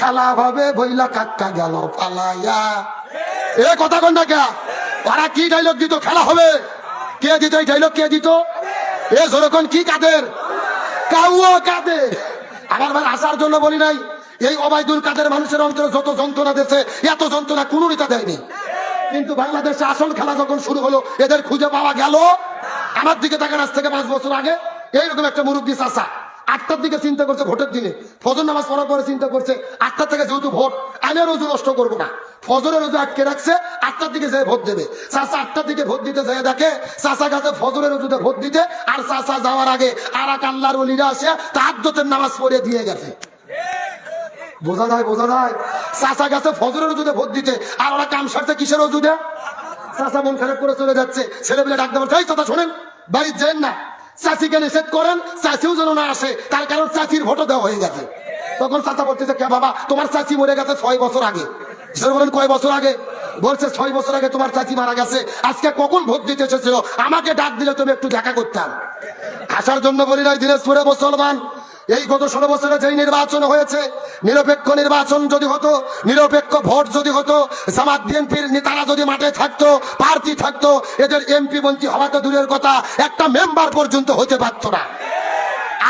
খেলা হবে বইলা কাক্কা গেল, পালাইয়া। এ কথা কন কে ওরা কি ডাইলগ দিত? খেলা হবে। কে দিত এই ডাইলগ কে দিত? এ যেরকম কি কাদের? কাউও কাদের আমার ভাই আসার জন্য বলি নাই, এই অবায়দুল কাদের মানুষের অন্তরে যত যন্ত্রণা দিয়েছে, এত যন্ত্রণা কোনো নেতা দেয়নি। কিন্তু বাংলাদেশে আসল খেলা যখন শুরু হলো, এদের খুঁজে পাওয়া গেল। আমার দিকে তাকান আজ থেকে পাঁচ বছর আগে। এইরকম একটা মুরব্বী চাষা আটটার দিকে চিন্তা করছে ভোটের দিনে। ফজর নামাজ পড়ার পরে চিন্তা করছে আটটার থেকে যেহেতু ভোট, আমি রোজু নষ্ট করব না। ফজরের রোজু আটকে রাখছে, আটটার দিকে যেয়ে ভোট দেবে। চাষা আটটার দিকে ভোট দিতে যায় দেখে, চাষা গাছে ফজরের রোজুতে ভোট দিতে, আর চাষা যাওয়ার আগে আর এক আল্লাহর অলিরা আসে তাহাজ্জতের নামাজ পড়ে দিয়ে গেছে। বোঝা যায় বোঝা যায়? চাষা গাছে ফজরের রোজুতে ভোট দিতে, আর ওরা কাম সারছে কিসের রোজুতে চাষা মন খারাপ করে চলে যাচ্ছে, ছেলেপিলে ডাক দেবেন এই কথা শোনেন বাড়ির যেন না। চাষিকে নিষেধ করেন? চাষিও যেন না আসে, তার কারণ চাষির ভোটও দেওয়া হয়ে গেছে। তখন চাচা বলতেছে, কে বাবা, তোমার চাষি মরে গেছে ছয় বছর আগে। বলেন, কয় বছর আগে? বলছে, ছয় বছর আগে তোমার চাচি মারা গেছে। আজকে কখন ভোট দিতে এসেছিল? আমাকে ডাক দিলে তুমি একটু দেখা করতাম। আসার জন্য বলি নাই, দিনাজপুরে মুসলমান। এই গত ষোলো বছরে যেই নির্বাচন হয়েছে, নিরপেক্ষ নির্বাচন যদি হতো, নিরপেক্ষ ভোট যদি হতো, জামাত, বিএনপির নেতারা যদি মাঠে থাকতো, প্রার্থী থাকতো, এদের এমপি মন্ত্রী হওয়া তো দূরের কথা, একটা মেম্বার পর্যন্ত হতে পারতো না।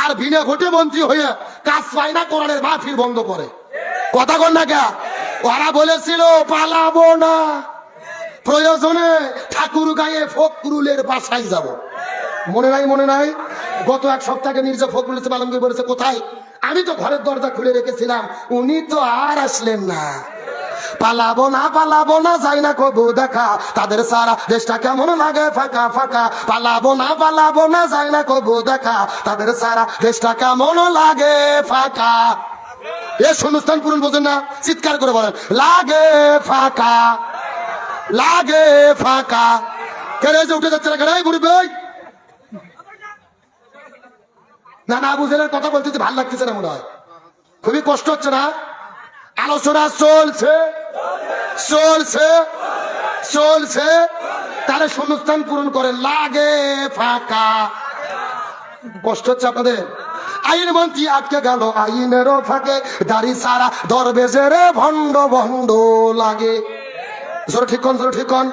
আর বিনা ভোটে মন্ত্রী হয়ে কাজ পায় না, কোরআনের মাহফিল বন্ধ করে। কথা কন না কে ওরা বলেছিল, পালাবো না। প্রয়োজনে ঠাকুর গায়ে ফকরুলের বাসায় যাব। মনে নাই মনে নাই? গত এক সপ্তাহে মির্জা ফখরুল ইসলাম আলমগীর বলেছে, কোথায়? আমি তো ঘরের দরজা খুলে রেখেছিলাম। উনি তো আর আসলেন না। পালাবো না পালাবো না, যাই না কবু দেখা। তাদের সারা দেশটা কেমন লাগে, ফাঁকা ফাঁকা। পালাবো না পালাবো না, যাই না কবু দেখা। তাদের সারা দেশটা কেমন লাগে, ফাঁকা। এ শূন্যস্থান পূরণ বোঝেন না, চিৎকার করে বলেন, লাগে, ফাঁকা। লাগে, ফাঁকা। কেড়ে যে উঠে যাচ্ছে না? কেড়ে বুড়ি ভাই? না না বুঝলে কথা বলতেছি ভালো লাগতেছে না মনে হয়। খুবই কষ্ট হচ্ছে না? আলোচনা চলছে। চলছে। চলছে। তাহলে শূন্যস্থান পূরণ করে লাগে, ফাঁকা। কষ্ট হচ্ছে আপনাদের? আইন মন্ত্রী আটকে গেল, আইনেরও ফাঁকে। দাড়ি সারা দরবেজের ভণ্ড ভণ্ড লাগে। জোর ঠিক কন জোর ঠিক কন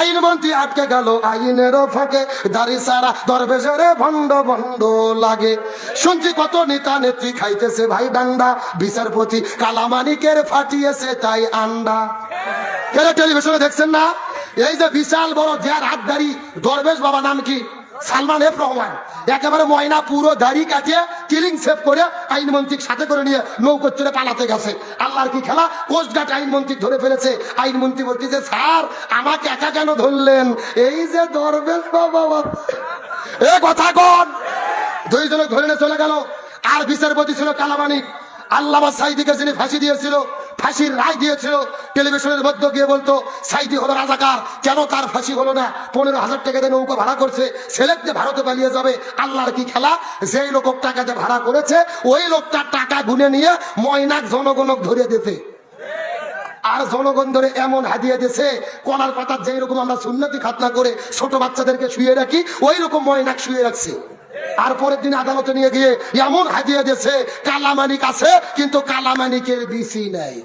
আইন মন্ত্রী আটকে গেল আইনেরও ফাঁকে। দাড়ি সারা দরবেজের ভণ্ড ভণ্ড লাগে। শুনছি কত নেতা নেত্রী খাইতেছে ভাই ডান্ডা। বিচারপতি কালামানিকের ফাটিয়েছে তাই আন্ডা। কেন টেলিভিশনে দেখছেন না? এই যে বিশাল বড় যার হাত দাড়ি দরবেশ বাবা নাম কি? সালমান এফ রহমান একেবারে ময়না পুরো দাড়ি কাটিয়ে কিলিং সেভ করে আইনমন্ত্রী সাথে করে নিয়ে নৌকো চড়ে পালাতে গেছে। আল্লাহর কি খেলা? কোস্টগার্ড আইনমন্ত্রী ধরে ফেলেছে। আইনমন্ত্রী বলতেছে, স্যার, আমাকে একা কেন ধরলেন? এই যে দরবেশ বাবা এ কথা কন? দুইজনে ধরে চলে গেল। আর বিচারপতি ছিল কালামানিক। আল্লামা সাইদিকে যিনি ফাঁসি দিয়েছিল ফাঁসির রায় দিয়েছিল। টেলিভিশনের মধ্যে গিয়ে বলতো, সাইদি হলো রাজাকার, কেন তার ফাঁসি হলো না? পনেরো হাজার টাকা দিয়ে নৌকা ভাড়া করছে ছেলেকে ভারতে পালিয়ে যাবে। আল্লাহর কি খেলা? যেই লোক টাকাতে ভাড়া করেছে, ওই লোকটা টাকা গুনে নিয়ে ময়নাক জনগণক ধরে দিতে আর জনগণ ধরে এমন হাদিয়ে দিয়েছে, কলার পাতার যেই রকম আমরা সুন্নতি খাতনা করে ছোট বাচ্চাদেরকে শুয়ে রাখি, ওই রকম ময়নাক শুয়ে রাখছে। আর পরের দিন আদালতে নিয়ে গিয়ে এমন হাজিয়ে দিয়েছে, কালামানিক আছে, কিন্তু কালামানিকের বিসি নাই।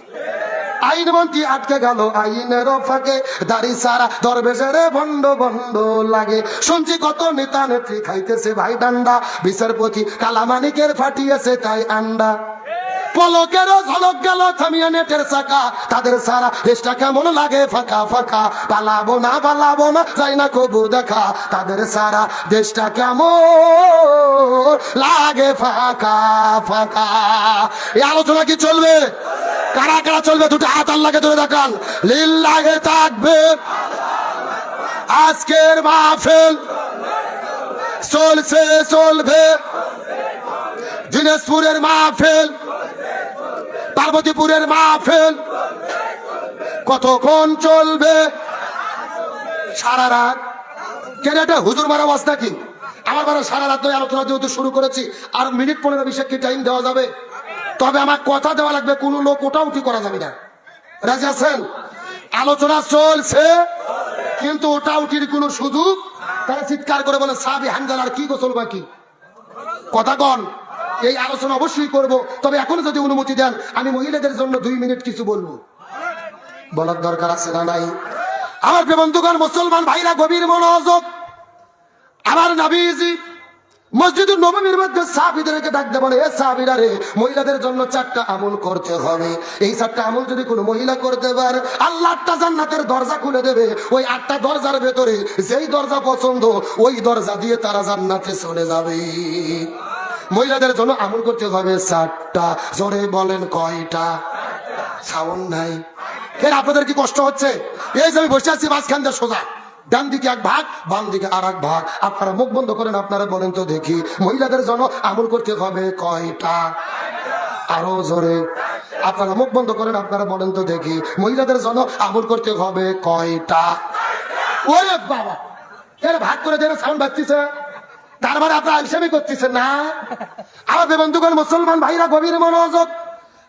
আইন মন্ত্রী আটকে গেল, আইনের ফাঁকে দাড়ি সারা দরবেশের বন্ড বন্ড লাগে। শুনছি কত নেতা নেত্রী খাইতেছে ভাই ডান্ডা, বিচারপতি কালামানিকের ফাটিয়েছে তাই আন্ডা। তাদের সারা দেশটা কেমন লাগে? ফাঁকা ফাঁকা। না না, যাই না কবু দেখা। তাদের সারা দেশটা কেমন লাগে? ফাঁকা ফাঁকা। এই আলোচনা কি চলবে? কারা কারা চলবে? দুটো হাত আল্লাহকে ধরে দেখান। লীল লাগে থাকবে। আজকের মাহফিল চলছে, চলবে। দিনাজপুরের মাহফিল পার্বতীপুরের মাহফিল। কতক্ষণ চলবে? সারা রাত। কেন এটা হুজুর মারা আওয়াজ নাকি? আমার বারা সারা রাত ধরে আলোচনা যেহেতু শুরু করেছি, আর মিনিট পনেরো বিশেষ কি টাইম দেওয়া যাবে? তবে আমার কথা দেওয়া লাগবে, কোনো লোক ওটা উঠি করা যাবে না। রাজি আছেন? আলোচনা চলছে, কিন্তু ওটা উঠির কোনো সুযোগ? তারা চিৎকার করে বলে, সাবি হানজালার কি গোসল বাকি? কথা কন। এই আলোচনা অবশ্যই করব। তবে এখনও যদি অনুমতি দেন, আমি মহিলাদের জন্য দুই মিনিট কিছু বলব। বলার দরকার আছে না নাই? আমার বন্ধুগণ, মুসলমান ভাইরা, গভীর মনোযোগ। আমার নাবিজি মসজিদুল নবমীর মধ্যে সাহাবিদেরকে ডাকতে বলে, এ সাহাবিরা রে, মহিলাদের জন্য চারটা আমল করতে হবে। এই চারটা আমল যদি কোনো মহিলা করতে পারে, আল্লাহ আটটা জান্নাতের দরজা খুলে দেবে। ওই আটটা দরজার ভেতরে যেই দরজা পছন্দ, ওই দরজা দিয়ে তারা জান্নাতে চলে যাবে। মহিলাদের জন্য আমল করতে হবে চারটা। জোরে বলেন কয়টা? সাউন্ড নাই। এর আপনাদের কি কষ্ট হচ্ছে? এই যে আমি বসে আছি, মাঝখান দিয়ে সোজা। ডান দিকে এক ভাগ, বাম দিকে আর এক ভাগ। আপনারা মুখ বন্ধ করেন, আপনারা বলেন তো দেখি। মহিলাদের জন্য আমল করতে হবে কয়টা? আরও জোরে। আপনারা মুখ বন্ধ করেন, আপনারা বলেন তো দেখি। মহিলাদের জন্য আমল করতে হবে কয়টা? ওরে বাবা! এর ভাগ করে দেবে সাউন্ড বাজতেছে? তার মানে আপনারা আলসামি করতেছেন না? আমাদের বন্ধুগণ, মুসলমান ভাইরা গভীর মনোযোগ।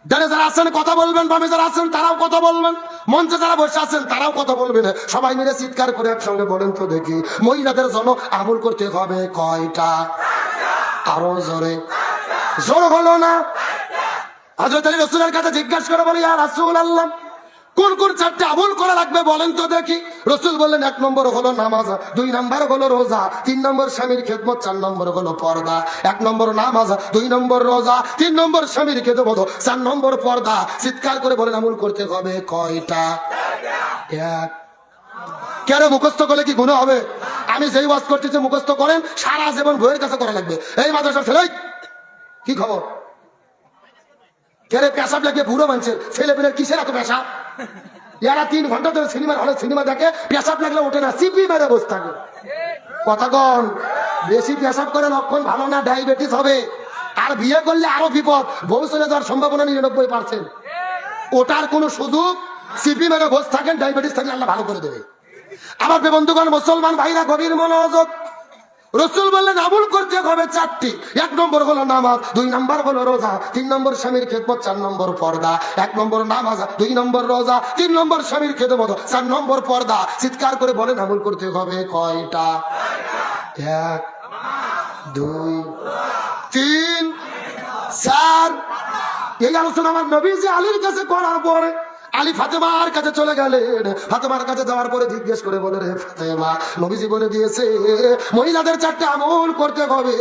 ডানে যারা আছেন, কথা বলবেন, বামে যারা আছেন, তারাও কথা বলবেন। মঞ্চে যারা বসে আছেন, তারাও কথা বলবেন। সবাই মিলে চিৎকার করে একসঙ্গে বলেন তো দেখি, মহিলাদের জন্য আমল করতে হবে কয়টা? আরও জোরে। জোর হলো না? হজরত আলী রসুলের কাছে জিজ্ঞাসা করে বলি আর রাসুল আল্লাহ কোন কোন চারটে আমল করা লাগবে বলেন তো দেখি। রসুল বললেন, এক নম্বর হলো নামাজ, দুই নম্বর হলো রোজা, তিন নম্বর স্বামীর খেদমত, চার নম্বর হলো পর্দা। এক নম্বর নামাজ, দুই নম্বর রোজা, তিন নম্বর স্বামীর খেদমত, চার নম্বর পর্দা। চিৎকার করে বলেন, আমল করতে হবে কয়টা? এক। কেন মুখস্থ করলে কি গুণ হবে? আমি যেই ওয়াজ করতেছি, মুখস্থ করেন, সারা জীবন বইয়ের কাছে করা লাগবে। এই মাদ্রাসা ছেলে, কি খবর? কেরে পেশাব লাগে বুড়ো মানুষের ছেলে পেলের কিসের এত পেশাব? এরা তিন ঘণ্টা ধরে সিনেমা হলে সিনেমা দেখে, পেশাব লাগলে ওঠে না, সিপি মেরে বসে থাকে। কথা কন, বেশি পেশাব করে লক্ষণ ভালো না, ডায়াবেটিস হবে। আর বিয়ে করলে আরও বিপদ চলে যাওয়ার সম্ভাবনা নিরানব্বই পার্সেন্ট। ওটার কোনো সুযোগ, সিপি মেরে বসে থাকেন, ডায়াবেটিস থাকলে আল্লাহ ভালো করে দেবে। আমার বন্ধুগণ, মুসলমান ভাইরা, গভীর মনোযোগ রসুল বললেন আমল করতে হবে চারটি। এক নম্বর হলো নামাজ, দুই নম্বর হলো রোজা, তিন নম্বর স্বামীর খেদমত, চার নম্বর পর্দা। এক নম্বর নামাজ, দুই নম্বর রোজা, তিন নম্বর স্বামীর খেদমত, চার নম্বর পর্দা। চিৎকার করে বলেন আমল করতে হবে কয়টা? এক, দুই, তিন, চার। এই আলোচনা আমার নবীজি আলীর কাছে করার পরে আলী ফাতেমার কাছে চলে গেলেন। ফাতেমার কাছে যাওয়ার পরে জিজ্ঞেস করে বলে, রে ফাতেমা, নবীজি বলে দিয়েছে, মহিলাদের চারটা আমল করতে হবে।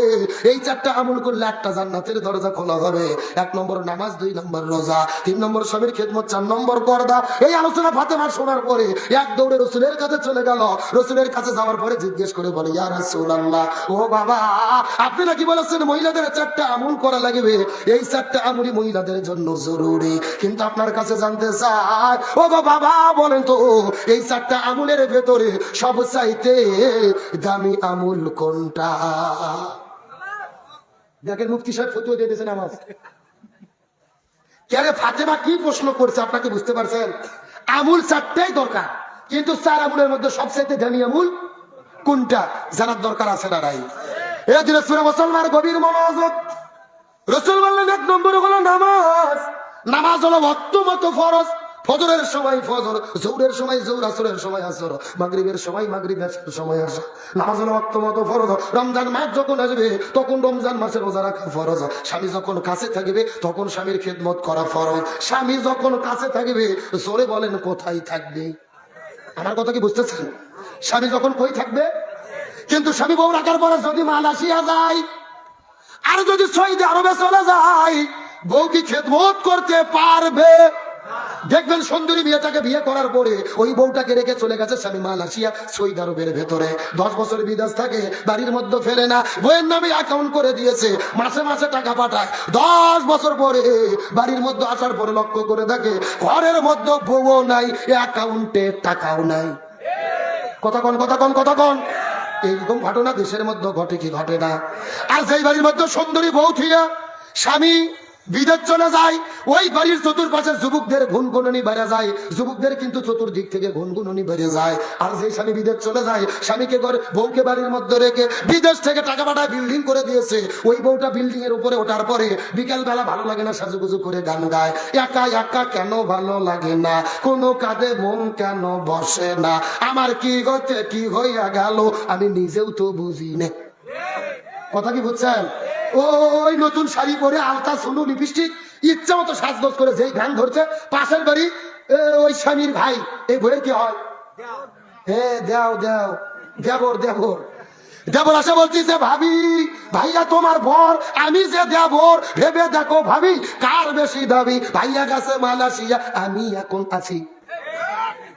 এই চারটা আমল করলে একটা জান্নাতের দরজা খোলা হবে। এক নম্বর নামাজ, দুই নম্বর রোজা, তিন নম্বর স্বামীর খেদমত, চার নম্বর পর্দা। এই আলোচনা ফাতেমা শোনার পরে এক দৌড়ে রসুলের কাছে চলে গেল। রসুলের কাছে যাওয়ার পরে জিজ্ঞেস করে বলে, ইয়া রাসূলুল্লাহ, ও বাবা, আপনি নাকি বলেছেন মহিলাদের চারটা আমল করা লাগবে? এই চারটা আমলই মহিলাদের জন্য জরুরি। কিন্তু আপনার কাছে জানতে চাই ও গো বাবা, বলেন তো, এই চারটা আমুলের ভেতরে সব চাইতে দামি আমুল কোনটা? দেখেন, মুফতি সাহেব ফতুয়া দিয়ে দিয়েছেন আমার কেন ফাতেমা কি প্রশ্ন করছে, আপনাকে বুঝতে পারছেন? আমুল চারটাই দরকার, কিন্তু চার আমুলের মধ্যে সবচাইতে দামি আমুল কোনটা? জানার দরকার আছে না নাই? এ দিনাজপুরে মুসলমান গভীর মনোযোগ। রসুল বললেন, এক নম্বর হলো নামাজ। নামাজ হলো ভক্ত মতো ফরজ। ফজরের সময় ফজর জৌরের সময় জৌর আসরের সময় আসর, মাগরিবের সময় মাগরিব সময় আসর। নামাজ হলো ভক্ত মতো ফরজ। রমজান মাস যখন আসবে, তখন রমজান মাসে রোজা রাখা ফরজ। স্বামী যখন কাছে থাকবে, তখন স্বামীর খেদমত করা ফরজ। স্বামী যখন কাছে থাকবে, জোরে বলেন, কোথায় থাকবে? আমার কথা কি বুঝতেছেন? স্বামী যখন কই থাকবে? কিন্তু স্বামী বউ রাখার পরে যদি মালয়েশিয়া যায়, আর যদি সৌদি আরবে চলে যায়, বউ কি খেদমত করতে পারবে? দেখবেন সুন্দরী মেয়েটাকে বিয়ে করার পরে ওই বউটাকে রেখে চলে গেছে স্বামী মালয়েশিয়া সৌদি আরবের ভেতরে। দশ বছর বিদেশ থাকে, বাড়ির মধ্যে ফেলে না, বইয়ের নামে অ্যাকাউন্ট করে দিয়েছে, মাসে মাসে টাকা পাঠায়। দশ বছর পরে বাড়ির মধ্যে আসার পরে লক্ষ্য করে দেখে ঘরের মধ্যে বউও নাই অ্যাকাউন্টে টাকাও নাই। কথা কন কথা কন কথা কন। এইরকম ঘটনা দেশের মধ্যে ঘটে কি ঘটে না? আর সেই বাড়ির মধ্যে সুন্দরী বউ থিয়া, স্বামী বিদেশ চলে যায়, ওই বাড়ির চতুর্পাশে যুবকদের গুনগুননি বেড়ে যায়। যুবকদের কিন্তু চতুর্দিক থেকে গুনগুননি বেড়ে যায়। আর যে স্বামী বিদেশ চলে যায়, স্বামীকে ঘরে, বউকে বাড়ির মধ্যে রেখে বিদেশ থেকে টাকা পাঠায় বিল্ডিং করে দিয়েছে। ওই বউটা বিল্ডিং এর উপরে ওঠার পরে বিকেল বেলা ভালো লাগে না, সাজুগুজু করে গান গায়। একা একা কেন ভালো লাগে না? কোনো কাজে মন কেন বসে না? আমার কি হচ্ছে কি হইয়া গেল? আমি নিজেও তো বুঝি না। কথা কি বুঝছেন? ওই নতুন শাড়ি পরে আলতা, সোনু, লিপস্টিক, ইচ্ছা মতো সাজগোজ করে যেই গান ধরছে, পাশের বাড়ি ওই স্বামীর ভাই, এই বইয়ের কি হয়? হ্যাঁ দেও দেও, দেবর দেবর। দেবর আসে বলছিস ভাবি, ভাইয়া তোমার বর, আমি যে দেবর, ভেবে দেখো ভাবি, কার বেশি দাবি? ভাইয়া গাছে মালাসিয়া আমি এখন আছি।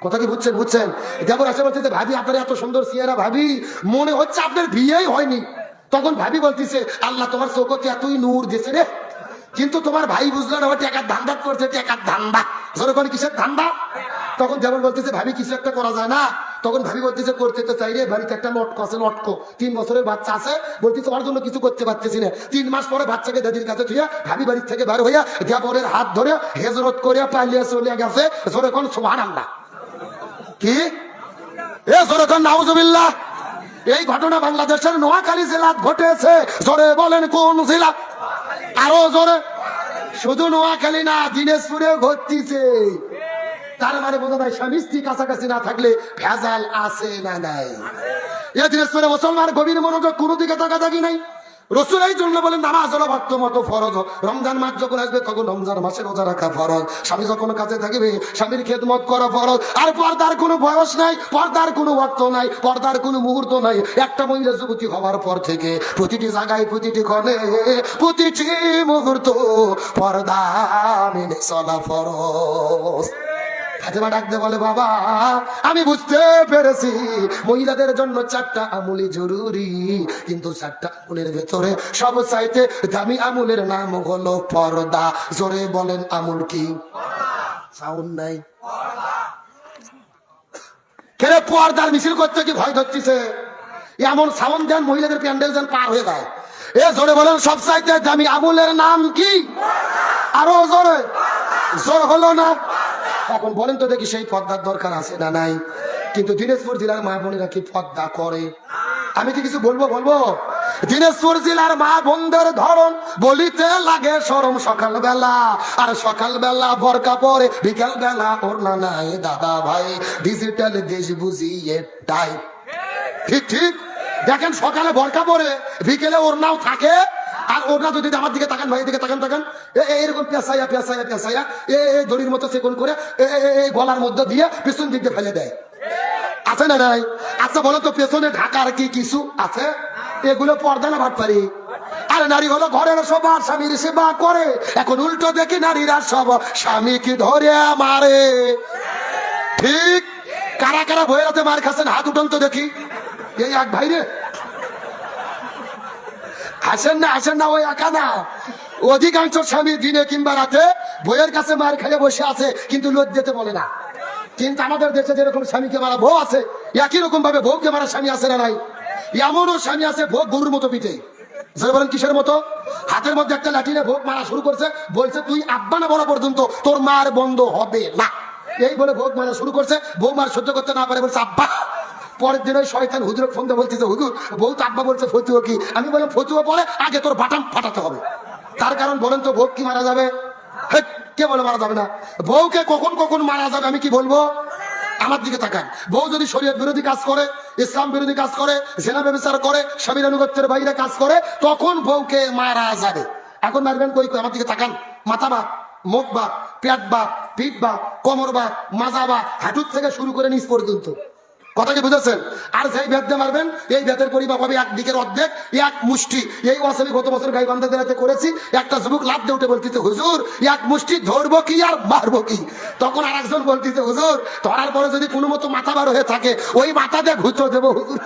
কথা কি বুঝছেন বুঝছেন? দেবর আসে বলছে যে, ভাবি, আপনার এত সুন্দর সিয়ারা ভাবি। মনে হচ্ছে আপনার বিয়েই হয়নি। তখন ভাবি বলতেছে, আল্লাহ, তোমার চোখতে এতই নূর দিয়েছে রে। কিন্তু তোমার ভাই বুঝলো না টেকার ধান্দা করছে, টেকার ধান্দা। যেরকম কিসের ধান্দা? তখন যেমন বলতেছে, ভাবি, কিছু একটা করা যায় না। তখন ভাবি বলতেছে, করতে তো চাই রে, বাড়িতে একটা লটক আছে, লটক। তিন বছরের বাচ্চা আছে। বলতে তোমার জন্য কিছু করতে পারতেছি না। তিন মাস পরে বাচ্চাকে দাদির কাছে থুইয়া ভাবি বাড়ির থেকে বার হইয়া দেবরের হাত ধরে হেজরত করে পালিয়ে চলে গেছে। যেরকম সোহান আল্লাহ কি? এ, জোরে নাউজুবিল্লাহ। এই ঘটনা বাংলাদেশের নোয়াখালী জেলাত ঘটেছে। জোরে বলেন কোন জেলা? আরও জোরে। শুধু নোয়াখালী না, দিনাজপুরে ঘটতিছে। তার মানে বোঝা যায় স্বামী স্ত্রী কাছাকাছি না থাকলে ভেজাল আছে না নাই? এ দিনাজপুরে মুসলমান গভীর মনোযোগ কোনো দিকে তাকাতাকি নাই? রসুল এই জন্য বলেন নামাজ হলো ভক্ত মতো ফরজ। রমজান মাস যখন আসবে, তখন রমজান মাসে রোজা রাখা ফরজ। স্বামী যখন কাছে থাকবে, স্বামীর খেদমত করা ফরজ। আর পর্দার কোনো বয়স নাই, পর্দার কোনো ওয়াক্ত নাই, পর্দার কোনো মুহূর্ত নাই। একটা মহিলা যুবতী হওয়ার পর থেকে প্রতিটি জায়গায়, প্রতিটি ক্ষণে, প্রতিটি মুহূর্ত পর্দা মেনে চলা ফরজ। ফাতেমা ডাকতে বলে, বাবা, আমি বুঝতে পেরেছি। মহিলাদের জন্য চারটা আমুলি জরুরি। কিন্তু চারটা আমুলের ভেতরে সব চাইতে দামি আমুলের নাম হলো পর্দা। জোরে বলেন আমুল কি? সাউন্ড নাই। কেন পর্দার মিছিল কি ভয় ধরতেছে? এমন সাউন্ড দেন, মহিলাদের প্যান্ডেল যেন পার হয়ে যায়। এ জোরে বলেন সব চাইতে দামি আমুলের নাম কি? আরও জোরে। জোর হলো না? এখন বলেন তো দেখি সেই পদ্মার দরকার আছে না নাই? কিন্তু দিনাজপুর জেলার মা বোনেরা কি পদ্মা করে? আমি কি কিছু বলব বলব? দিনাজপুর জেলার মা বোনদের ধরন বলিতে লাগে সরম সকাল বেলা আর সকাল বেলা বরকা পরে বিকাল বেলা ওর না নাই দাদা ভাই। ডিজিটাল দেশ বুঝিয়ে টাই। ঠিক ঠিক? দেখেন সকালে বরকা পরে, বিকেলে ওর নাও থাকে। আর ওরা যদি আমার দিকে তাকান ভাই দিকে তাকান তাকান এরকম পেঁচাইয়া পেঁচাইয়া পেঁচাইয়া, এ দড়ির মতো সেকন করে, এ- গলার মধ্যে দিয়ে পিছন দিক ফেলে দেয়। আছে না নাই? আচ্ছা বলো তো, পেছনে ঢাকার কি কিছু আছে? এগুলো পর্দা না ভাট পারি আরে নারী হলো ঘরের সবার স্বামীর সেবা করে। এখন উল্টো দেখি নারীরা সব স্বামীকে ধরে মারে। ঠিক? কারা কারা বইয়েরাতে মার খাচ্ছেন? হাত উঠান তো দেখি। এই এক ভাই রে। আসেন না আসেন না, ওই একা না। অধিকাংশ স্বামী দিনে কিংবা রাতে বইয়ের কাছে মার খেলে বসে আছে, কিন্তু লোক দিতে বলে না। কিন্তু আমাদের দেশে যেরকম স্বামীকে মারা বউ আছে, একই রকম ভাবে বউকে মারা স্বামী আছে না নাই? এমনও স্বামী আছে ভোগ গরুর মতো পিঠে। বলেন, কিসের মতো? হাতের মধ্যে একটা লাঠিনে ভোগ মারা শুরু করছে, বলছে, তুই আব্বা না বলা পর্যন্ত, তোর মার বন্ধ হবে না। এই বলে ভোগ মারা শুরু করছে, বউ মার সহ্য করতে না পারে, বলছে, আব্বা পরের দিন ওই শয়তান হুজুর ফোন দিয়ে বলতেছে, হুজুর, বউ আব্বা বলছে ফতুয়া কি? আমি বললাম, ফতুয়া পরে, আগে তোর বাটাম ফাটাতে হবে। তার কারণ বলেন তো ভোগ কি মারা যাবে? কে বলে মারা যাবে না? বউকে কখন কখন মারা যাবে আমি কি বলব? আমার দিকে তাকান। বউ যদি শরীয়ত বিরোধী কাজ করে, ইসলাম বিরোধী কাজ করে, জেনা ব্যবচার করে, স্বামীর আনুগত্যের বাইরে কাজ করে, তখন বউকে মারা যাবে। এখন মারবেন কই কই? আমার দিকে তাকান। মাথা বা মুখ বা পেট বা পিঠ বা কোমর বা মাজা বা হাঁটুর থেকে শুরু করে নিচ পর্যন্ত। কথা কি বুঝেছেন? আর যেই ভেদ মারবেন, এই ভেদের পরিমাপ হবে এক দিকের অর্ধেক, এক মুষ্টি। এই আমি গত বছর গাই বান্ধা জেলাতে করেছি, একটা যুবক লাভ দিয়ে উঠে বলতেছে, হুজুর, এক মুষ্টি ধরবো কি আর মারবো কি? তখন আর একজন বলতেছে, হুজুর, ধরার পরে যদি কোনো মতো মাথা বার হয়ে থাকে, ওই মাথা দিয়ে ঘুচো দেবো, হুজুর।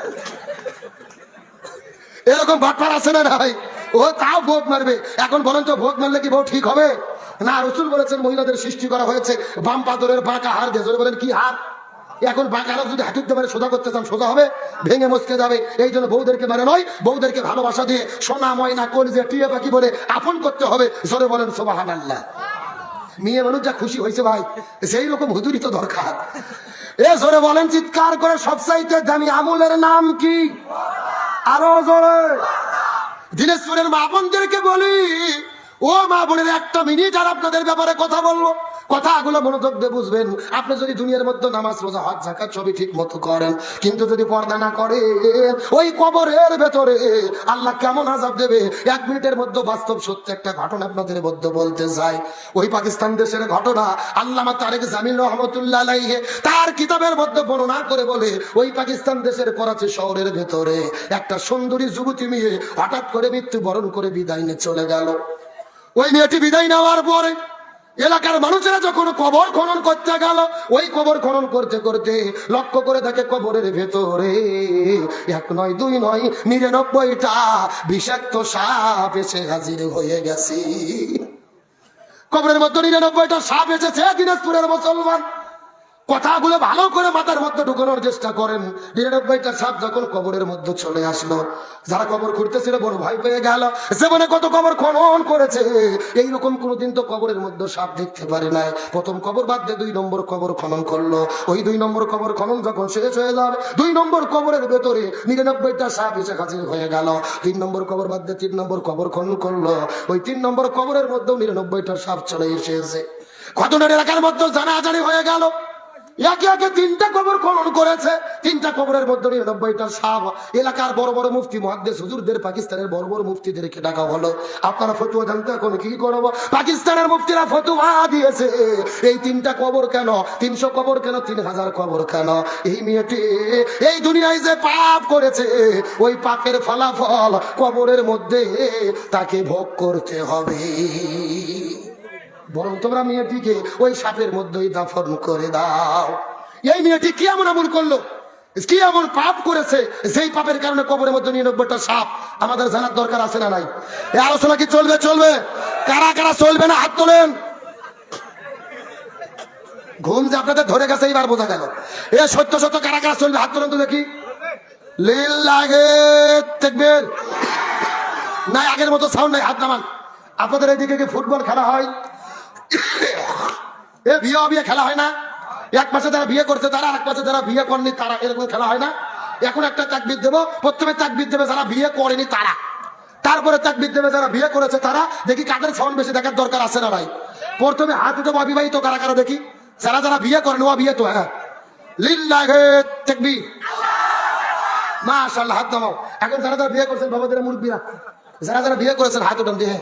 এরকম বাটপার আছে না ভাই ও তাও ভোট মারবে। এখন বলেন তো ভোট মারলে কি ভোট ঠিক হবে? না, রসুল বলেছেন, মহিলাদের সৃষ্টি করা হয়েছে, বাম পাথরের বাঁকা হার দিয়ে। বলেন, কি হার এখন বাঁকা হার যদি হাঁটুতে পারে সোজা করতে চান, সোজা হবে, ভেঙে মস্কে যাবে। এই জন্য বউদেরকে মারে নয়, বউদেরকে ভালোবাসা দিয়ে সোনা, ময়না কোন যে টিয়ে পাখি বলে আপন করতে হবে। জোরে বলেন সোবাহান আল্লাহ মেয়ে মানুষ যা খুশি হয়েছে ভাই, সেই রকম হুজুরি তো দরকার। এ জোরে বলেন, চিৎকার করে সবচাইতে দামি আমুলের নাম কি? আরও জোরে। দিনেশ্বরের মা বোনদেরকে বলি, ও মা বোনের, একটা মিনিট আর আপনাদের ব্যাপারে কথা বলব। কথাগুলো মনোযোগ দিয়ে বুঝবেন। আপনি যদি দুনিয়ার মধ্যে নামাজ, রোজা, হজ জাকাত সবই ঠিক মতো করেন, কিন্তু যদি পর্দা না করে, ওই কবরের ভেতরে আল্লাহ কেমন আজাব দেবে? এক মিনিটের মধ্যে বাস্তব সত্য একটা ঘটনা আপনাদের মধ্যে বলতে চাই। ওই পাকিস্তান দেশের ঘটনা, আল্লামা তারেক জামিল রহমতুল্লাহ তার কিতাবের মধ্যে বর্ণনা করে বলে, ওই পাকিস্তান দেশের করাচি শহরের ভেতরে একটা সুন্দরী যুবতী মেয়ে হঠাৎ করে মৃত্যুবরণ করে বিদায় নিয়ে চলে গেল। ওই মেয়েটি বিদায় নেওয়ার পরে এলাকার মানুষেরা যখন কবর খনন করতে গেল, ওই কবর খনন করতে করতে লক্ষ্য করে থাকে কবরের ভেতরে এক নয়, দুই নয়, নিরানব্বইটা বিষাক্ত সাপ এসে হাজির হয়ে গেছে। কবরের মধ্যে নিরানব্বইটা সাপ এসেছে, দিনাজপুরের মুসলমান। কথাগুলো ভালো করে মাথার মধ্যে ঢুকানোর চেষ্টা করেন। নিরানব্বইটা সাপ যখন কবরের মধ্যে চলে আসলো, যারা কবর খুঁড়তেছিল, বড় ভয় পেয়ে গেল। জীবনে কত কবর খনন করেছে? এইরকম কোনোদিন তো কবরের মধ্যে সাপ দেখতে পারে নাই। প্রথম কবর বাদ দিয়ে দুই নম্বর কবর খনন করল। ওই দুই নম্বর কবর খনন যখন শেষ হয়ে যাবে দুই নম্বর কবরের ভেতরে নিরানব্বইটা সাপ এসে হাজির হয়ে গেল। তিন নম্বর কবর বাদ দিয়ে তিন নম্বর কবর খনন করল। ওই তিন নম্বর কবরের মধ্যেও নিরানব্বইটা সাপ চলে এসেছে। ঘটনার এলাকার মধ্যে জানাজানি হয়ে গেল। একে একে তিনটা কবর খনন করেছে। তিনটা কবরের মধ্যে নিরানব্বইটা সাপ এলাকার বড় বড় মুফতি মহাদ্দেশ হুজুরদের, পাকিস্তানের বড় বড় মুফতিদেরকে ডাকা হলো। আপনারা ফতুয়া জানতে এখন কি করব? পাকিস্তানের মুফতিরা ফতুয়া দিয়েছে। এই তিনটা কবর কেন? তিনশো কবর কেন? তিন হাজার কবর কেন? এই মেয়েটি এই দুনিয়ায় যে পাপ করেছে, ওই পাপের ফলাফল কবরের মধ্যে তাকে ভোগ করতে হবে। বরং তোমরা মেয়েটিকে ওই সাপের মধ্যেই দাফন করে দাও। এই মেয়েটি কি এমন আমল করল? কি এমন পাপ করেছে? সেই পাপের কারণে কবরের মধ্যে নিরানব্বইটা সাপ আমাদের জানার দরকার আছে না নাই? এই আলোচনা কি চলবে চলবে? কারা কারা চলবে না? হাত তোলেন। ঘুম যে আপনাদের ধরে গেছে, এইবার বোঝা গেল। এ সত্য সত্য কারা কারা চলবে? হাত তোলেন তো দেখি। লীল লাগে। দেখবেন? না আগের মতো সাউন্ড নাই, হাত নামান। আপনাদের এইদিকে কি ফুটবল খেলা হয়? এ, বিয়ে বিয়ে খেলা হয় না। এক মাসে যারা বিয়ে করছে, তারা এক মাসে যারা বিয়ে করেনি তারা এরকম খেলা হয় না। এখন একটা তাকবিদ দেবো, প্রথমে তাকবিদ দেবে যারা বিয়ে করেনি, তারা। তারপরে তাকবিদ দেবে যারা বিয়ে করেছে, তারা। দেখি কাদের সাউন্ড বেশি, দেখার দরকার আছে না ভাই প্রথমে হাত উঠে অবিবাহিত, কারা কারা দেখি? যারা যারা বিয়ে করেনি ও বিয়ে তো হ্যাঁ। লিল্লাহে তাকবীর। মাশাআল্লাহ, হাত নামাও। এখন যারা যারা বিয়ে করছেন, বাবাদের, মুরব্বীরা, যারা যারা বিয়ে করেছেন, হাত উঠান দিয়ে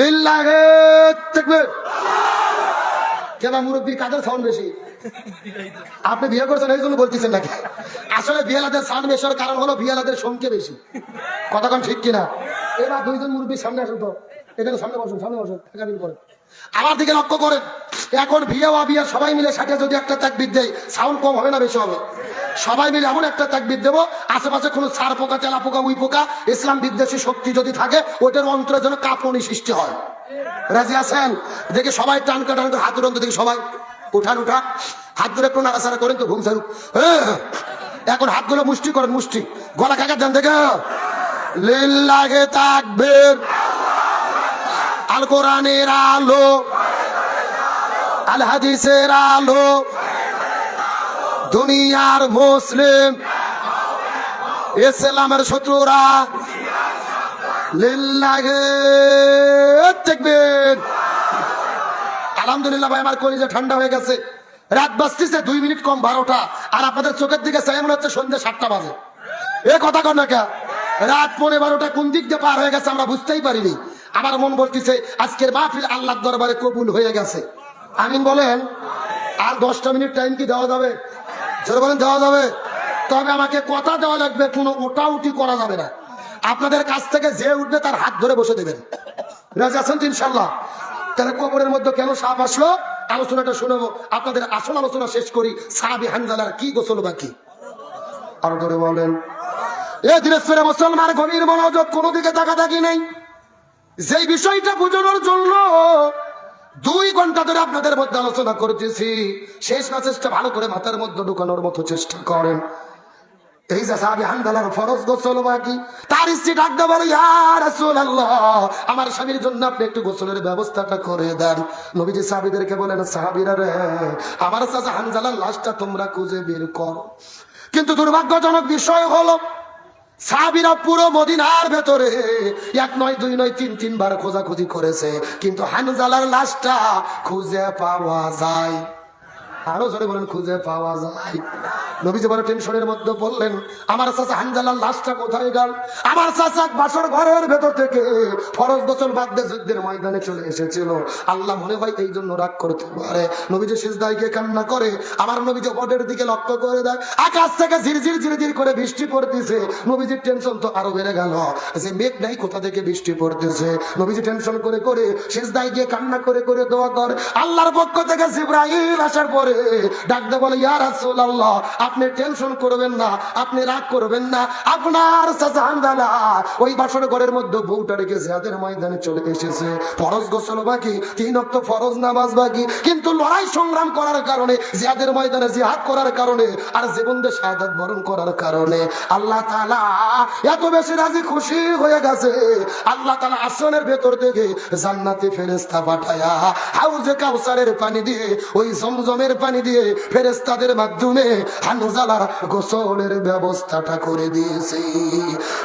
লিল্লাহে তাকবীর। কেন মুরব্বী কাদের সাউন্ড বেশি? আপনি বিয়ে করছেন, এই জন্য বলতেছেন নাকি? আসলে বিয়ালাদের সাউন্ড বেশির কারণ হলো বিয়ালাদের সংখ্যা বেশি। কথা কম ঠিক কিনা? এবার দুইজন মুরব্বী সামনে আসুন তো। এখানে সামনে বসুন সামনে বসুন, টাকা দিন করে আমার দিকে লক্ষ্য করেন। এখন বা বিয়ে সবাই মিলে সাথে যদি একটা তাকবিদ দেয় সাউন্ড কম হবে না বেশি হবে? সবাই মিলে এমন একটা তাকবিদ দেবো, আশেপাশে কোনো সার পোকা, তেলা পোকা, উই পোকা, ইসলাম বিদ্বেষী শক্তি যদি থাকে, ওইটার অন্তরের জন্য কাঁপনি সৃষ্টি হয়। রাজি দেখে সবাই টান টান করে হাত উড়ন্ত দেখে সবাই। উঠান, উঠা। হাত ধরে একটু নাড়াচাড়া করেন তো, ঘুম এখন হাতগুলো মুষ্টি করেন, মুষ্টি। গলা কাকা দেন দেখে। লিল্লাহে তাকবীর। আল কোরআনের আলো আল হাদিসের আলো, দুনিয়ার মুসলিম, ইসলামের শত্রুরা দেখবেন আলহামদুলিল্লাহ ভাই, আমার কলিজা ঠান্ডা হয়ে গেছে। রাত বাজতেছে দুই মিনিট কম বারোটা, আর আপনাদের চোখের দিকে চাই মনে হচ্ছে সন্ধ্যে সাতটা বাজে। এ কথা কর না কে? রাত পনেরো বারোটা কোন দিক দিয়ে পার হয়ে গেছে আমরা বুঝতেই পারিনি। আমার মন বলতেছে, আজকের মাহফিল আল্লাহর দরবারে কবুল হয়ে গেছে। আমিন বলেন, আর দশটা মিনিট টাইম কি দেওয়া যাবে? জোরে বলেন, দেওয়া যাবে? তবে আমাকে কথা দেওয়া লাগবে, কোনো ওটা উটি করা যাবে না। আপনাদের কাছ থেকে যে উঠবে তার হাত ধরে বসে দেবেন। রাজি ইনশাল্লাহ তাহলে কবরের মধ্যে কেন সাপ আসলো? আলোচনাটা শুনব। আপনাদের আসল আলোচনা শেষ করি। সাহাবি হানজালার কি গোসল বাকি? আরও ধরে বলেন। এ দিনাজপুরে মুসলমান গভীর মনোযোগ কোনো দিকে তাকাতাকি নেই। যেই বিষয়টা বোঝানোর জন্য দুই ঘণ্টা ধরে আপনাদের মধ্যে আলোচনা করতেছি। শেষ মেসেজটা ভালো করে মাথার মধ্যে ঢুকানোর মতো চেষ্টা করেন। এই যে সাহাবি হানদালার ফরজ গোসল বাকি, তার স্ত্রী ডাকতে বলে, ইয়া রাসূলুল্লাহ, আমার স্বামীর জন্য আপনি একটু গোসলের ব্যবস্থাটা করে দেন। নবীজি সাহাবীদেরকে বলেন, সাহাবীরা রে, আমার চাচা হানজালার লাশটা তোমরা খুঁজে বের করো। কিন্তু দুর্ভাগ্যজনক বিষয় হলো সাবিরা পুরো মদিনার ভেতরে। এক নয়, দুই নয়, তিন, তিনবার খোঁজাখুঁজি করেছে। কিন্তু হানজালার লাশটা খুঁজে পাওয়া যায়। আরও জোরে বলেন, খুঁজে পাওয়া যায়। নবীজি বড় টেনশনের মধ্যে বললেন, আমার চাচা হানজালার লাশটা কোথায় গেল? আমার চাচা বাসর ঘরের ভেতর থেকে ফরজ গোসল বাদ দিয়ে যুদ্ধের ময়দানে চলে এসেছিল। আল্লাহ মনে হয় এই জন্য রাগ করতে পারে। নবীজি সিজদায় গিয়ে কান্না করে, আমার নবীজি বটের দিকে লক্ষ্য করে দেয়, আকাশ থেকে ঝিরঝির ঝিরঝির করে বৃষ্টি পড়তেছে। নবীজির টেনশন তো আরও বেড়ে গেল, যে মেঘ নাই, কোথা থেকে বৃষ্টি পড়তেছে? নবীজি টেনশন করে করে সিজদায় গিয়ে কান্না করে করে দোয়া কর, আল্লাহর পক্ষ থেকে জিব্রাইল আসার পরে ডাকতে বলে, ইয়া রাসূলুল্লাহ, আপনি টেনশন করবেন না, আপনি রাগ করবেন না। আপনার চাচা হামদালা ওই বাসর ঘরের মধ্যে বউটা রেখে জিহাদের ময়দানে চলে এসেছে। ফরজ গোসল বাকি, তিন অক্ত ফরজ নামাজ বাকি। কিন্তু লড়াই সংগ্রাম করার কারণে, জিহাদের ময়দানে জিহাদ করার কারণে আর জীবনদের শাহাদাত বরণ করার কারণে আল্লাহ তাআলা এত বেশি রাজি খুশি হয়ে গেছে। আল্লাহ তাআলা আসনের ভেতর থেকে জান্নাতি ফেরেশতা পাঠায়া হাউজে কাউসারের পানি দিয়ে ওই জমজমের পানি দিয়ে ফেরেস্তাদের মাধ্যমে হানজালার গোসলের ব্যবস্থাটা করে দিয়েছে।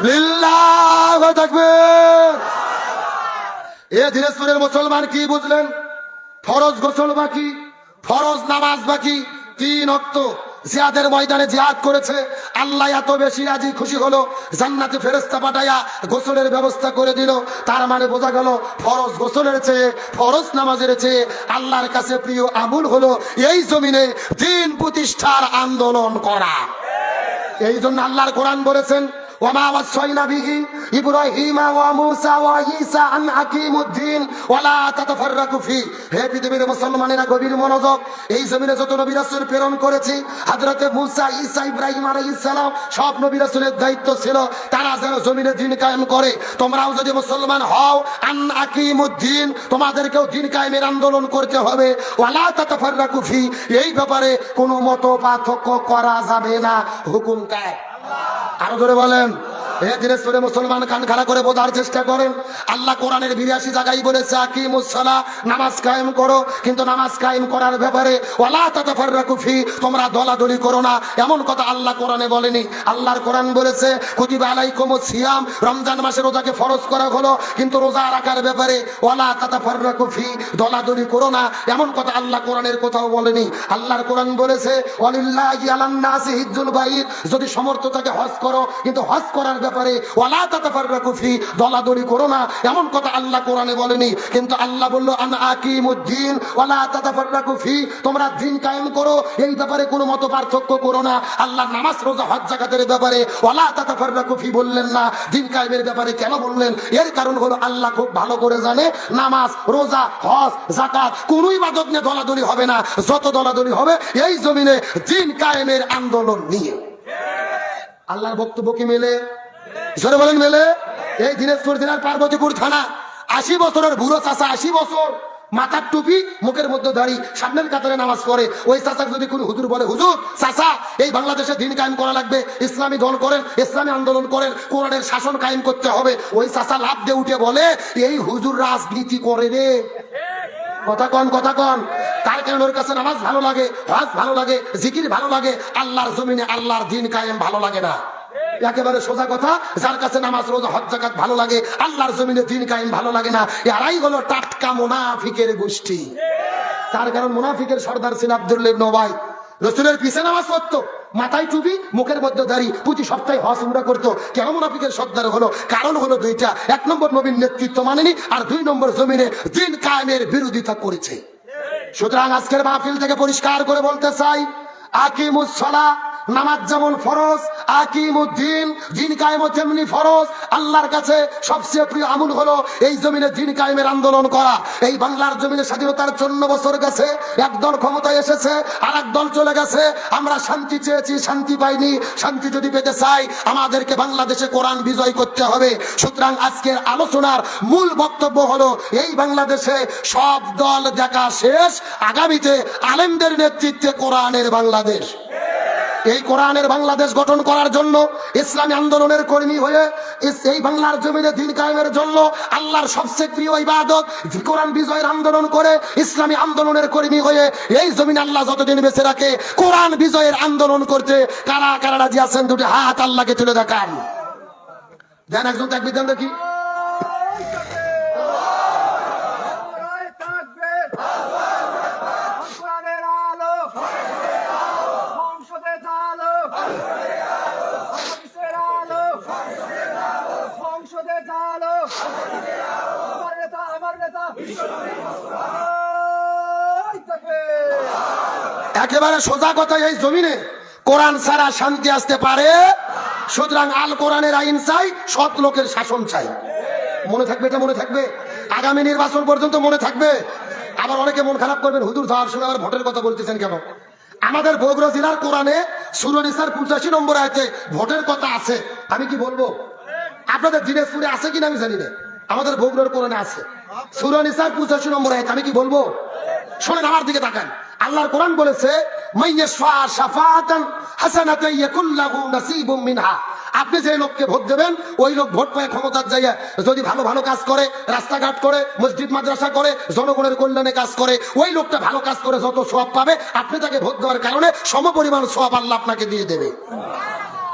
লিল্লাহ থাকবে এ দিনাজপুরের মুসলমান কি বুঝলেন? ফরজ গোসল বাকি, ফরজ নামাজ বাকি, তিন অক্ত জিয়াদের ময়দানে জিয়াদ করেছে। আল্লাহ এত বেশি রাজি, খুশি হলো, জান্নাতে ফেরস্তা পাঠাইয়া গোসলের ব্যবস্থা করে দিল। তার মানে বোঝা গেল, ফরজ গোসলের চেয়ে, ফরজ নামাজের চেয়ে আল্লাহর কাছে প্রিয় আমুল হলো এই জমিনে দিন প্রতিষ্ঠার আন্দোলন করা। এই জন্য আল্লাহর কোরআন বলেছেন ওমা ওয়াসাইনা বিহি ইব্রাহিমা ওয়া মূসা ওয়া ঈসা আন আকিমুদ্দিন ওয়ালা তাতাফাররাকু ফি হে পৃথিবীর মুসলমানেরা গভীর মনোযোগ, এই জমিনে যত নবী রাসূল প্রেরণ করেছি, হযরতে মূসা, ঈসা, ইব্রাহিম আলাইহিস সালাম, সব নবী রাসূলের দায়িত্ব ছিল তারা যেন জমিনে দিন কায়েম করে। তোমরাও যদি মুসলমান হও, আন আকিমুদ্দিন তোমাদেরকেও দিন কায়েমের আন্দোলন করতে হবে। ওয়ালা তাতাফাররাকু ফি, এই ব্যাপারে কোনো মত পার্থক্য করা যাবে না। হুকুম কায় আরও ধরে বলেন। রমজান মাসে রোজাকে ফরজ করা হলো, কিন্তু রোজা রাখার ব্যাপারে ওয়ালা তাতাফাররাকু ফি, দলাদলি করো না। এমন কথা আল্লাহ কোরআনের কোথাও বলেনি। আল্লাহর কোরআন বলেছে, ওয়ালিল্লাহি আলান নাসি হিজ্জুল বাইত যদি সমর্থ থাকে হজ করো, কিন্তু হজ করার ব্যাপারে, ওয়ালা তাতাফাররাকু ফি দলাদলি, করো না। এমন কথা আল্লাহ কোরআনে বলেনি। কিন্তু আল্লাহ বলল, আন আকিমুদ্দিন, ওয়ালা তাতাফাররাকু ফি। তোমরা দিন কায়েম করো, এই ব্যাপারে কোনো মত পার্থক্য করো না। আল্লাহ নামাজ, রোজা, হজ, জাকাতের ব্যাপারে ওয়ালা তাতাফাররাকু ফি বললেন না। দিন কায়েমের ব্যাপারে কেন বললেন? এর কারণ হলো আল্লাহ খুব ভালো করে জানে, নামাজ, রোজা, হজ, জাকাত কোন ইবাদত নিয়ে দলাদলি হবে না। যত দলাদলি হবে, এই জমিনে দিন কায়েমের আন্দোলন নিয়ে। আল্লাহর বক্তব্য কি মেলে? জোরে বলেন মেলে। এই দিনাজপুর জেলার পার্বতীপুর থানা, আশি বছরের বুড়ো চাষা আশি বছর, মাথার টুপি, মুখের মধ্যে দাড়ি, সামনের কাতারে নামাজ পড়ে। ওই চাষাক যদি কোনো হুজুর বলে, হুজুর চাষা এই বাংলাদেশে দিন কায়েম করা লাগবে, ইসলামী দল করেন, ইসলামী আন্দোলন করেন, কোরআনের শাসন কায়েম করতে হবে। ওই চাষা লাভ দিয়ে উঠে বলে, এই হুজুর রাজনীতি করে রে। কথা কন কথা কন। তার কারণে ওর কাছে নামাজ ভালো লাগে, হজ ভালো লাগে, জিকির ভালো লাগে। আল্লাহর জমিনে আল্লাহর দিন কায়েম ভালো লাগে না। একেবারে সোজা কথা, যার কাছে নামাজ, রোজা, হজ জাকাত ভালো লাগে, আল্লাহর জমিনে দিন কায়েম ভালো লাগে না, এরাই হলো টাটকা মুনাফিকের গোষ্ঠী। তার কারণ মুনাফিকের সর্দার ছিল আব্দুল্লেব নবাই রসুলের পিছে নামাজ পড়তো, মাথায় টুপি, মুখের মধ্যে দাড়ি, প্রতি সপ্তাহে হস উমরা করতো। কেন মুনাফিকের সর্দার হলো? কারণ হলো দুইটা। এক নম্বর নবীন নেতৃত্ব মানেনি, আর দুই নম্বর জমিনে দিন কায়েমের বিরোধিতা করেছে। সুতরাং আজকের মাহফিল থেকে পরিষ্কার করে বলতে চাই, আকিমুস সালা নামাজ যেমন ফরজ, আকিমুদ্দিন, দিন কায়েম তেমনি ফরজ। আল্লাহর কাছে সবচেয়ে প্রিয় আমল হলো এই জমিনে দিন কায়েমের আন্দোলন করা। এই বাংলার জমিনে স্বাধীনতার চন্ন বছর গেছে একদল ক্ষমতায় এসেছে আর দল চলে গেছে। আমরা শান্তি চেয়েছি, শান্তি পাইনি। শান্তি যদি পেতে চাই, আমাদেরকে বাংলাদেশে কোরআন বিজয় করতে হবে। সুতরাং আজকের আলোচনার মূল বক্তব্য হলো, এই বাংলাদেশে সব দল দেখা শেষ, আগামীতে আলেমদের নেতৃত্বে কোরআনের বাংলাদেশ। এই কোরআনের বাংলাদেশ গঠন করার জন্য ইসলামী আন্দোলনের কর্মী হয়ে এই বাংলার জমিনে দিন কায়েমের জন্য আল্লাহর সবচেয়ে প্রিয় ইবাদত কোরআন বিজয়ের আন্দোলন করে ইসলামী আন্দোলনের কর্মী হয়ে এই জমিন আল্লাহ যতদিন বেঁচে রাখে, কোরআন বিজয়ের আন্দোলন করতে কারা কারা রাজি আছেন? দুটি হাত আল্লাহকে তুলে দেখান। দেন একজন তাকবির দেন দেখি নারায়ে তাকবীর কোরআনের আলো সংসদে আলো হাদিসের আলো সংসদে আলো আমার নেতা আমার নেতা নারায়ে তাকবীর একেবারে সোজা কথা এই জমিনে কোরআন ছাড়া শান্তি আসতে পারে? সুতরাং আল কোরআনের আইন চাই, সৎ লোকের শাসন চাই। মনে থাকবে এটা মনে থাকবে? আগামী নির্বাচন পর্যন্ত মনে থাকবে? আবার অনেকে মন খারাপ করবেন হুদুর যাওয়ার সময় আবার ভোটের কথা বলতেছেন কেন? আমাদের বগুড়া জেলার কোরআনে সুরনিসার পঁচাশি নম্বর আছে ভোটের কথা আছে। আমি কি বলব? আপনাদের দিনাজপুরে আছে কিনা আমি জানি না। আমাদের বগুড়ার কোরআনে আছে। সুরনিসার পঁচাশি নম্বর আছে আমি কি বলব? শোনেন আমার দিকে তাকান। আল্লাহর কোরআন বলেছে আপনি যে লোককে ভোট দেবেন, ওই লোক ভোট পায় ক্ষমতার যাইয়া যদি ভালো ভালো কাজ করে, রাস্তাঘাট করে, মসজিদ, মাদ্রাসা করে, জনগণের কল্যাণে কাজ করে, ওই লোকটা ভালো কাজ করে যত সব পাবে, আপনি তাকে ভোট দেওয়ার কারণে সমপরিমাণ সব আল্লাহ আপনাকে দিয়ে দেবে।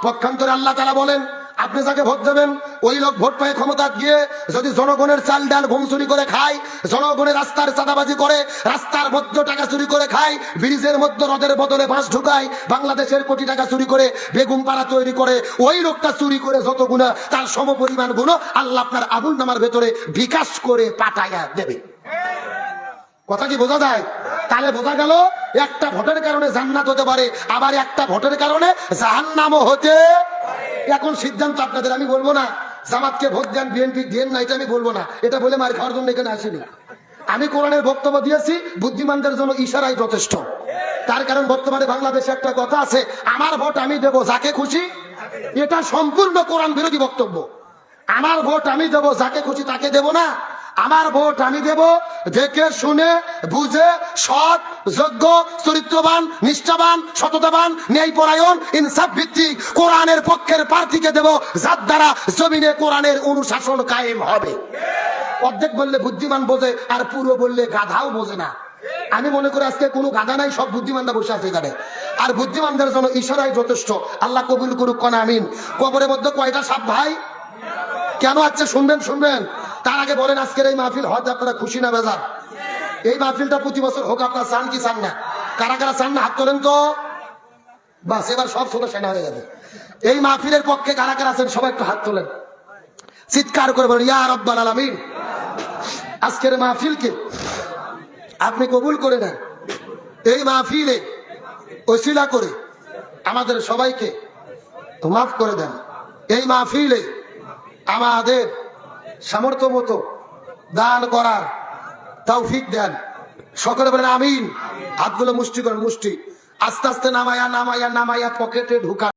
পক্ষান্তরে আল্লাহ তারা বলেন আপনি যাকে ভোট দেবেন, ওই লোক ভোট পায় ক্ষমতা গিয়ে যদি জনগণের চাল ডাল ঘুম চুরি করে খায় জনগণের রাস্তার চাঁদাবাজি করে, রাস্তার মধ্যে টাকা চুরি করে খায়, ব্রিজের মধ্যে রদের বদলে বাঁশ ঢুকায়, বাংলাদেশের কোটি টাকা চুরি করে বেগুন পাড়া তৈরি করে, ওই লোকটা চুরি করে যত গুণা, তার সমপরিমাণ গুণ আল্লাহ আপনার আবুল নামার ভেতরে বিকাশ করে পাঠাইয়া দেবে। কথা কি বোঝা যায়? তাহলে বোঝা গেল একটা ভোটের কারণে জান্নাত হতে পারে, আবার একটা ভোটের কারণে জাহান্নামও হতে এখন সিদ্ধান্ত আপনাদের, আমি বলব না, জামাতকে ভোট দেন, বিএনপি দেন না, এটা আমি বলব না। এটা বলে মার খাওয়ার জন্য এখানে আসেনি। আমি কোরআনের বক্তব্য দিয়েছি, বুদ্ধিমানদের জন্য ইশারাই যথেষ্ট। তার কারণ বর্তমানে বাংলাদেশে একটা কথা আছে, আমার ভোট আমি দেবো যাকে খুশি, এটা সম্পূর্ণ কোরআন বিরোধী বক্তব্য। আমার ভোট আমি দেবো যাকে খুশি, তাকে দেব না আমার ভোট আমি দেব দেখে শুনে, বুঝে, সৎ, যোগ্য, চরিত্রবান, নিষ্ঠাবান, সততাবান, ন্যায়পরায়ণ, ইনসাফ ভিত্তিক কোরআনের পক্ষের প্রার্থীকে দেব যার দ্বারা জমিনে কোরআনের অনুশাসন কায়েম হবে। অর্ধেক বললে বুদ্ধিমান বোঝে, আর পুরো বললে গাধাও বোঝে না। আমি মনে করি আজকে কোনো গাধা নাই, সব বুদ্ধিমানরা বসে আছে এখানে। আর বুদ্ধিমানদের জন্য ইশারাই যথেষ্ট। আল্লাহ কবুল করুক, কনা আমিন। কবরের মধ্যে কয়টা সাপ ভাই? কেন আছে শুনবেন শুনবেন। তার আগে বলেন, আজকের এই মাহফিল হয়তো আপনারা খুশি না বেজার? এই মাহফিলটা প্রতি বছর হোক, আপনারা চান কি চান না? কারা কারা চান না, হাত তোলেন তো। বাস, এবার সব ছোট সেনা হয়ে যাবে এই মাহফিলের পক্ষে কারা কারা আছেন, সবাই একটু হাত তোলেন। চিৎকার করে বলেন, ইয়া রব্বাল আলামিন। আজকের মাহফিলকে আপনি কবুল করে নেন। এই মাহফিলে ওসিলা করে আমাদের সবাইকে মাফ করে দেন। এই মাহফিলে আমাদের সামর্থ্য মতো দান করার তৌফিক দেন। সকলে বলেন আমিন। হাতগুলো মুষ্টি করেন, মুষ্টি। আস্তে আস্তে নামাইয়া নামাইয়া নামাইয়া পকেটে ঢুকা